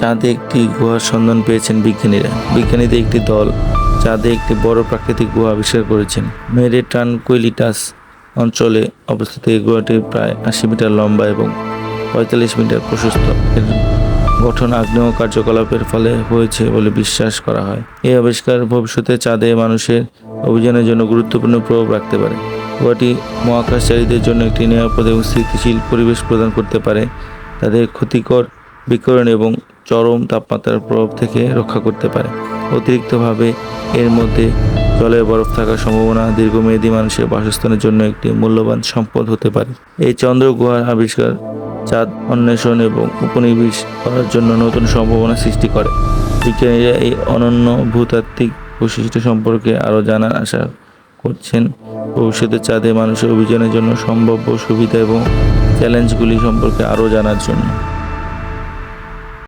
চাঁদে একটি গুহার সন্ধান পেয়েছেন বিজ্ঞানীরা। বিজ্ঞানীদের একটি দল চাঁদে একটি বড় প্রাকৃতিক গুহা আবিষ্কার করেছেন। মেরে ট্রানকুইলিটাস অঞ্চলে অবস্থিত এই গুহাটি প্রায় আশি মিটার লম্বা এবং পঁয়তাল্লিশ মিটার প্রশস্ত। এর গঠন আগ্নেয় কার্যকলাপের ফলে হয়েছে বলে বিশ্বাস করা হয়। এই আবিষ্কার ভবিষ্যতে চাঁদে মানুষের অভিযানের জন্য গুরুত্বপূর্ণ প্রভাব রাখতে পারে। গুহাটি মহাকাশচারীদের জন্য একটি নিরাপদ এবং স্থিতিশীল পরিবেশ প্রদান করতে পারে। তাদের ক্ষতিকর বিকিরণ এবং চরম তাপমাত্রার প্রভাব থেকে রক্ষা করতে পারে। অতিরিক্তভাবে এর মধ্যে জলে বরফ থাকার সম্ভাবনা দীর্ঘমেয়াদী মানুষের বাসস্থানের জন্য একটি মূল্যবান সম্পদ হতে পারে। এই চন্দ্র গুহার আবিষ্কার চাঁদ অন্বেষণ এবং উপনিবেশ করার জন্য নতুন সম্ভাবনা সৃষ্টি করে। বিজ্ঞানীরা এই অনন্য ভূতাত্ত্বিক বৈশিষ্ট্য সম্পর্কে আরও জানার আশা করছেন। ভবিষ্যতে চাঁদে মানুষের অভিযানের জন্য সম্ভাব্য সুবিধা এবং চ্যালেঞ্জগুলি সম্পর্কে আরও জানার জন্য।